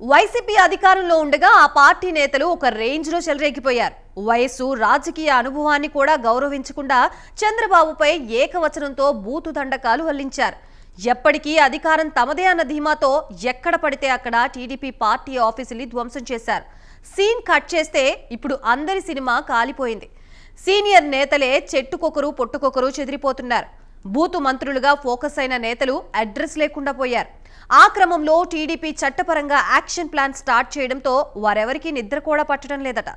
YCP అధికారంలో ఉండగా ఆ పార్టీ నేతలు ఒక రేంజ్లో చెలరేగిపోయారు. వయస్సు రాజకీయ అనుభవాన్ని కూడా గౌరవించకుండా చంద్రబాబుపై ఏకవచనంతో బూతు దండకాలు వల్లించారు. ఎప్పటికీ అధికారం తమదే అన్న ధీమాతో ఎక్కడ పడితే అక్కడ టీడీపీ పార్టీ ఆఫీసుని ధ్వంసం చేశారు. సీన్ కట్ చేస్తే ఇప్పుడు అందరి సినిమా కాలిపోయింది. సీనియర్ నేతలే చెట్టుకొకరు పొట్టుకొకరు చెదిరిపోతున్నారు. బూతు మంత్రులుగా ఫోకస్ అయిన నేతలు అడ్రస్ లేకుండా పోయారు. ఆ క్రమంలో టీడీపీ చట్టపరంగా యాక్షన్ ప్లాన్ స్టార్ట్ చేయడంతో వారెవరికీ నిద్ర కూడా పట్టడం లేదట.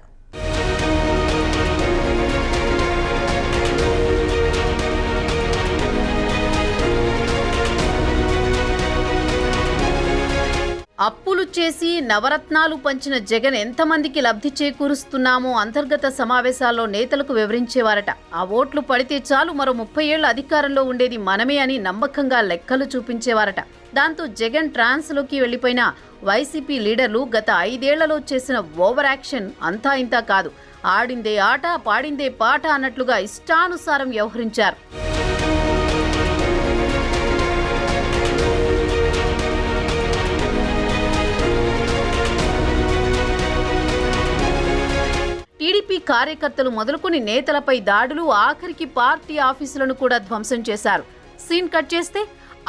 అప్పులు చేసి నవరత్నాలు పంచిన జగన్ ఎంతమందికి లబ్ధి చేకూరుస్తున్నామో అంతర్గత సమావేశాల్లో నేతలకు వివరించేవారట. ఆ ఓట్లు పడితే చాలు మరో ముప్పై ఏళ్ళ అధికారంలో ఉండేది మనమే అని నమ్మకంగా లెక్కలు చూపించేవారట. దాంతో జగన్ ట్రాన్స్లోకి వెళ్ళిపోయిన వైసీపీ లీడర్లు గత ఐదేళ్ళలో చేసిన ఓవర్ యాక్షన్ అంతా ఇంతా కాదు. ఆడిందే ఆట పాడిందే పాట అన్నట్లుగా ఇష్టానుసారం వ్యవహరించారు. టీడీపీ కార్యకర్తలు మొదలుకొని నేతలపై దాడులు ఆఖరికి పార్టీ ఆఫీసులను కూడా ధ్వంసం చేశారు. సీన్ కట్ చేస్తే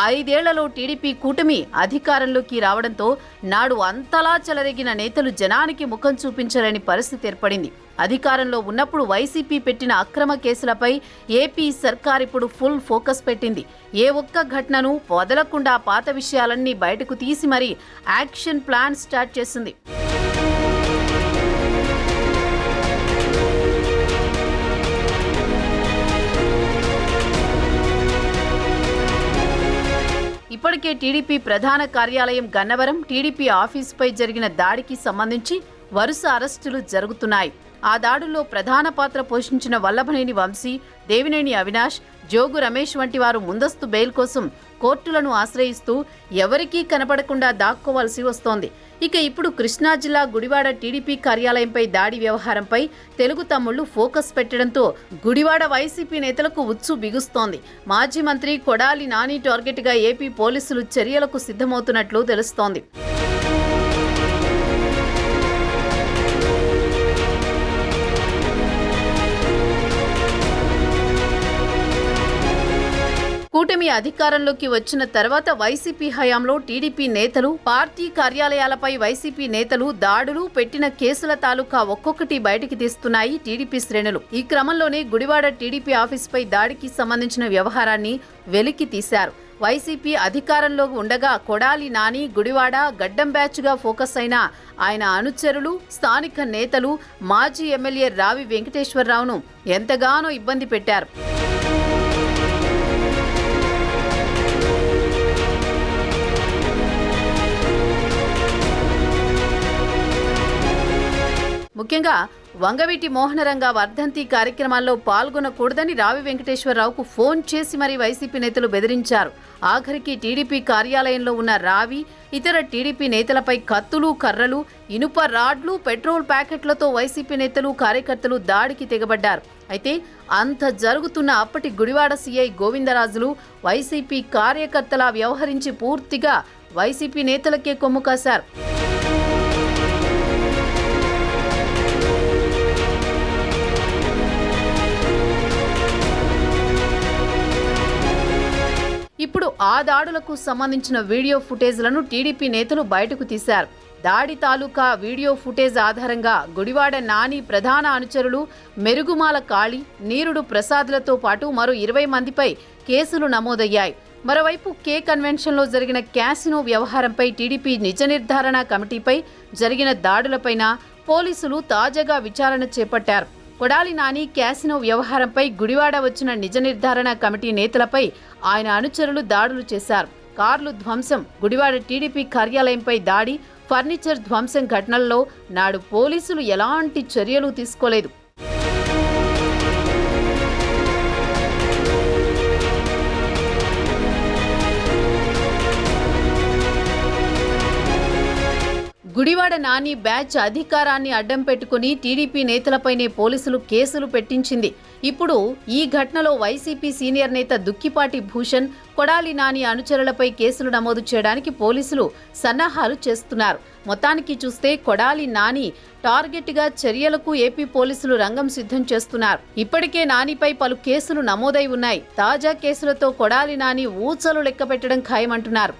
ఐదేళ్ళలో టీడీపీ కూటమి అధికారంలోకి రావడంతో నాడు అంతలా చెలరేగిన నేతలు జనానికి ముఖం చూపించలేని పరిస్థితి ఏర్పడింది. అధికారంలో ఉన్నప్పుడు వైసీపీ పెట్టిన అక్రమ కేసులపై ఏపీ సర్కార్ ఇప్పుడు ఫుల్ ఫోకస్ పెట్టింది. ఏ ఒక్క ఘటనను వదలకుండా పాత విషయాలన్నీ బయటకు తీసి మరీ యాక్షన్ ప్లాన్ స్టార్ట్ చేసింది. ఇప్పటికే టీడీపీ ప్రధాన కార్యాలయం గన్నవరం టీడీపీ ఆఫీసుపై జరిగిన దాడికి సంబంధించి వరుస అరెస్టులు జరుగుతున్నాయి. ఆ దాడుల్లో ప్రధాన పాత్ర పోషించిన వల్లభనేని వంశీ దేవినేని అవినాష్ జోగు రమేష్ వంటి వారు ముందస్తు బెయిల్ కోసం కోర్టులను ఆశ్రయిస్తూ ఎవరికీ కనపడకుండా దాక్కోవాల్సి వస్తోంది. ఇక ఇప్పుడు కృష్ణా జిల్లా గుడివాడ టీడీపీ కార్యాలయంపై దాడి వ్యవహారంపై తెలుగు తమ్ముళ్ళు ఫోకస్ పెట్టడంతో గుడివాడ వైసీపీ నేతలకు ఉచ్చు బిగుస్తోంది. మాజీ మంత్రి కొడాలి నాని టార్గెట్గా ఏపీ పోలీసులు చర్యలకు సిద్ధమవుతున్నట్లు తెలుస్తోంది. కూటమి అధికారంలోకి వచ్చిన తర్వాత వైసీపీ హయాంలో టీడీపీ నేతలు పార్టీ కార్యాలయాలపై వైసీపీ నేతలు దాడులు పెట్టిన కేసుల తాలూకా ఒక్కొక్కటి బయటికి తీస్తున్నాయి టీడీపీ శ్రేణులు. ఈ క్రమంలోనే గుడివాడ టీడీపీ ఆఫీసుపై దాడికి సంబంధించిన వ్యవహారాన్ని వెలికి తీశారు. వైసీపీ అధికారంలో ఉండగా కొడాలి నాని గుడివాడ గడ్డం బ్యాచ్గా ఫోకస్ అయిన ఆయన అనుచరులు స్థానిక నేతలు మాజీ ఎమ్మెల్యే రావి వెంకటేశ్వరరావును ఎంతగానో ఇబ్బంది పెట్టారు. ముఖ్యంగా వంగవీటి మోహనరంగ వర్ధంతి కార్యక్రమాల్లో పాల్గొనకూడదని రావి వెంకటేశ్వరరావుకు ఫోన్ చేసి మరీ వైసీపీ నేతలు బెదిరించారు. ఆఖరికి టీడీపీ కార్యాలయంలో ఉన్న రావి ఇతర టీడీపీ నేతలపై కత్తులు కర్రలు ఇనుప రాడ్లు పెట్రోల్ ప్యాకెట్లతో వైసీపీ నేతలు కార్యకర్తలు దాడికి తెగబడ్డారు. అయితే అంత జరుగుతున్న అప్పటి గుడివాడ సీఐ గోవిందరాజులు వైసీపీ కార్యకర్తలా వ్యవహరించి పూర్తిగా వైసీపీ నేతలకే కొమ్ము కాశారు. ఆ దాడులకు సంబంధించిన వీడియో ఫుటేజ్లను టీడీపీ నేతలు బయటకు తీశారు. దాడి తాలూకా వీడియో ఫుటేజ్ ఆధారంగా గుడివాడ నాని ప్రధాన అనుచరులు మెరుగుమాల కాళి నీరుడు ప్రసాద్లతో పాటు మరో ఇరవై మందిపై కేసులు నమోదయ్యాయి. మరోవైపు కే కన్వెన్షన్లో జరిగిన క్యాసినో వ్యవహారంపై టీడీపీ నిజ నిర్ధారణ కమిటీపై జరిగిన దాడులపైన పోలీసులు తాజాగా విచారణ చేపట్టారు. కొడాలి నాని క్యాసినో వ్యవహారంపై గుడివాడ వచ్చిన నిజ నిర్ధారణ కమిటీ నేతలపై ఆయన అనుచరులు దాడులు చేశారు. కార్లు ధ్వంసం గుడివాడ టీడీపీ కార్యాలయంపై దాడి ఫర్నిచర్ ధ్వంసం ఘటనల్లో నాడు పోలీసులు ఎలాంటి చర్యలు తీసుకోలేదు. గుడివాడ నాని బ్యాచ్ అధికారాన్ని అడ్డం పెట్టుకుని టీడీపీ నేతలపైనే పోలీసులు కేసులు పెట్టించింది. ఇప్పుడు ఈ ఘటనలో వైసీపీ సీనియర్ నేత దుక్కిపాటి భూషణ్ కొడాలి నాని అనుచరులపై కేసులు నమోదు చేయడానికి పోలీసులు సన్నాహాలు చేస్తున్నారు. మొత్తానికి చూస్తే కొడాలి నాని టార్గెట్గా చర్యలకు ఏపీ పోలీసులు రంగం సిద్ధం చేస్తున్నారు. ఇప్పటికే నానిపై పలు కేసులు నమోదై ఉన్నాయి. తాజా కేసులతో కొడాలి నాని ఊచలు లెక్కపెట్టడం ఖాయమంటున్నారు.